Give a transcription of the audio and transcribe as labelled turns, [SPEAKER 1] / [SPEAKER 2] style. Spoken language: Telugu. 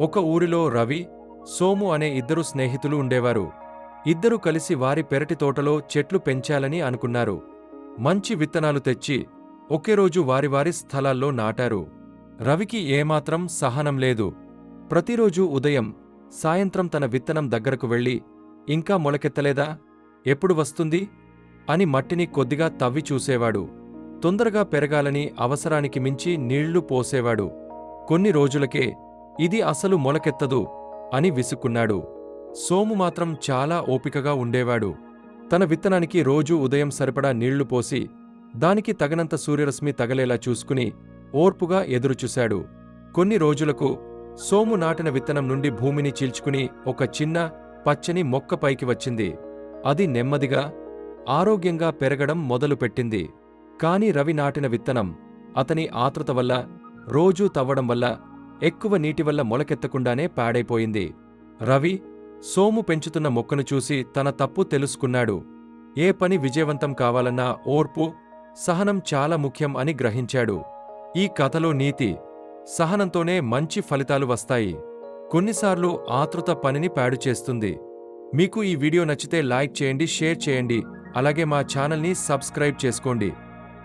[SPEAKER 1] ఒక ఊరిలో రవి సోము అనే ఇద్దరు స్నేహితులు ఉండేవారు. ఇద్దరు కలిసి వారి పెరటి తోటలో చెట్లు పెంచాలని అనుకున్నారు. మంచి విత్తనాలు తెచ్చి ఒకే రోజు వారి వారి స్థలాల్లో నాటారు. రవికి ఏమాత్రం సహనం లేదు. ప్రతిరోజూ ఉదయం సాయంత్రం తన విత్తనం దగ్గరకు వెళ్ళి ఇంకా మొలకెత్తలేదా? ఎప్పుడు వస్తుంది అని మట్టిని కొద్దిగా తవ్వి చూసేవాడు. తొందరగా పెరగాలని అవసరానికి మించి నీళ్ళు పోసేవాడు. కొన్ని రోజులకే ఇది అసలు మొలకెత్తదు అని విసుక్కున్నాడు. సోము మాత్రం చాలా ఓపికగా ఉండేవాడు. తన విత్తనానికి రోజూ ఉదయం సరిపడా నీళ్ళు పోసి దానికి తగనంత సూర్యరశ్మి తగలేలా చూసుకుని ఓర్పుగా ఎదురుచూశాడు. కొన్ని రోజులకు సోము నాటిన విత్తనం నుండి భూమిని చీల్చుకుని ఒక చిన్న పచ్చని మొక్క పైకి వచ్చింది. అది నెమ్మదిగా ఆరోగ్యంగా పెరగడం మొదలుపెట్టింది. కాని రవి నాటిన విత్తనం అతని ఆతృత వల్ల రోజూ తవ్వడం వల్ల ఎక్కువ నీటి వల్ల మొలకెత్తకుండానే పాడైపోయింది. రవి సోము పెంచుతున్న మొక్కను చూసి తన తప్పు తెలుసుకున్నాడు. ఏ పని విజయవంతం కావాలన్నా ఓర్పు సహనం చాలా ముఖ్యం అని గ్రహించాడు. ఈ కథలో నీతి సహనంతోనే మంచి ఫలితాలు వస్తాయి. కొన్నిసార్లు ఆతృత పనిని పాడు చేస్తుంది. మీకు ఈ వీడియో నచ్చితే లైక్ చేయండి షేర్ చేయండి. అలాగే మా ఛానల్ని సబ్స్క్రైబ్ చేసుకోండి.